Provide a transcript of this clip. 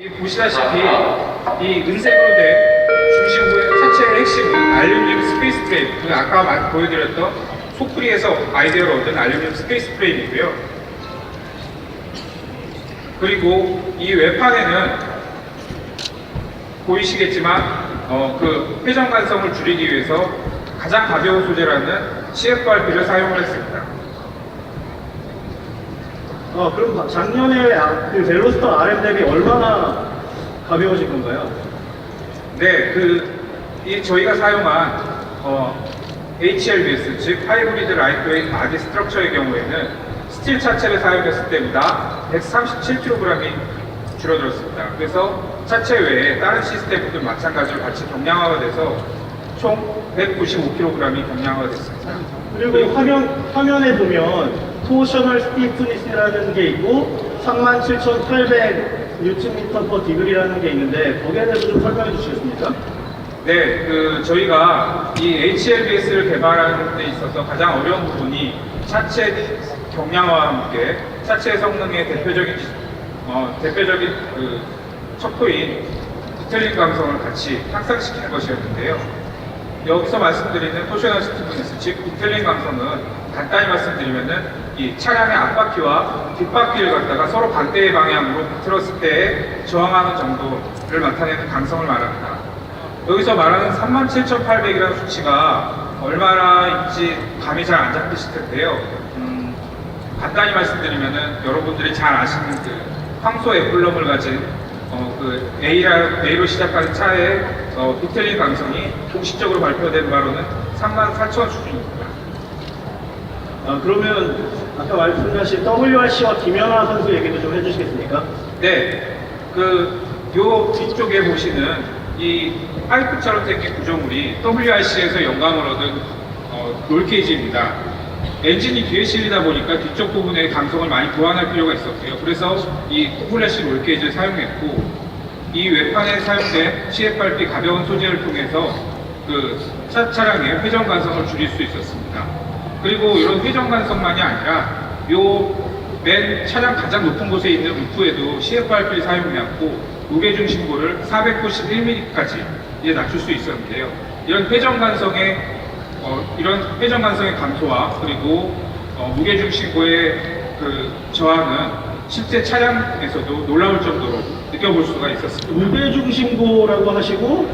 이 보시다시피 이 은색으로 된 중심부의 차체의 핵심은 알루미늄 스페이스 프레임, 그 아까 마- 보여드렸던 소프리에서 아이디어를 얻은 알루미늄 스페이스 프레임이고요. 그리고 이 외판에는 보이시겠지만 어, 그 회전 간성을 줄이기 위해서 가장 가벼운 소재라는 CFRP를 사용을 했습니다. 어, 그럼 작년에 아- 그 벨로스터 RM 대비 얼마나 가벼워진 건가요? 네, 그, 이 저희가 사용한 어, HLBS, 즉 하이브리드 라이트웨이트 바디 스트럭처의 경우에는 스틸 차체를 사용했을 때보다 137kg이 줄어들었습니다. 그래서 차체 외에 다른 시스템도 마찬가지로 같이 경량화가 돼서 총 195kg이 경량화가 됐습니다. 그리고 이 화면, 화면에 보면 토셔널 스티프니스라는 게 있고 37,800 뉴턴미터 퍼 디그리라는 게 있는데 거기에 대해서 좀 설명해 주시겠습니까? 네, 그 저희가 이 HLBS를 개발하는 데 있어서 가장 어려운 부분이 차체 경량화와 함께 차체 성능의 대표적인 어, 대표적인 그 척도인 디테일링 감성을 같이 향상시키는 것이었는데요. 여기서 말씀드리는 토셔널 스티프니스, 즉 디테일링 감성은 간단히 말씀드리면은 이 차량의 앞바퀴와 뒷바퀴를 갖다가 서로 반대의 방향으로 틀었을 때 저항하는 정도를 나타내는 감성을 말합니다. 여기서 말하는 37,800이라는 수치가 얼마나인지 감이 잘 안 잡히실 텐데요. 음, 간단히 말씀드리면은 여러분들이 잘 아시는 그 황소 애플럼을 가진 어, 그 A라, A로 시작하는 차의 어, 디테일링 감성이 공식적으로 발표된 바로는 34,000 수준입니다. 아, 그러면 아까 말씀하신 WRC와 김연아 선수 얘기도 좀 해주시겠습니까? 네, 그, 요 뒤쪽에 보시는 이 파이프처럼 생긴 구조물이 WRC에서 영감을 얻은 어, 롤케이지입니다. 엔진이 뒤에 실리다 보니까 뒤쪽 부분에 감성을 많이 보완할 필요가 있었고요. 그래서 이 코플래시 롤케이지를 사용했고, 이 외판에 사용된 CFRP 가벼운 소재를 통해서 그 차, 차량의 회전 간성을 줄일 수 있었습니다. 그리고 이런 회전 간성만이 아니라 요맨 차량 가장 높은 곳에 있는 루프에도 CFRP를 사용해왔고 무게 중심고를 491mm까지 이제 낮출 수 있었는데요. 이런 회전 간성의 어, 이런 회전 간성의 감소와 그리고 어, 무게 중심고의 그 저항은 실제 차량 에서도 놀라울 정도로 느껴볼 수가 있었습니다. 무게 중심고라고 하시고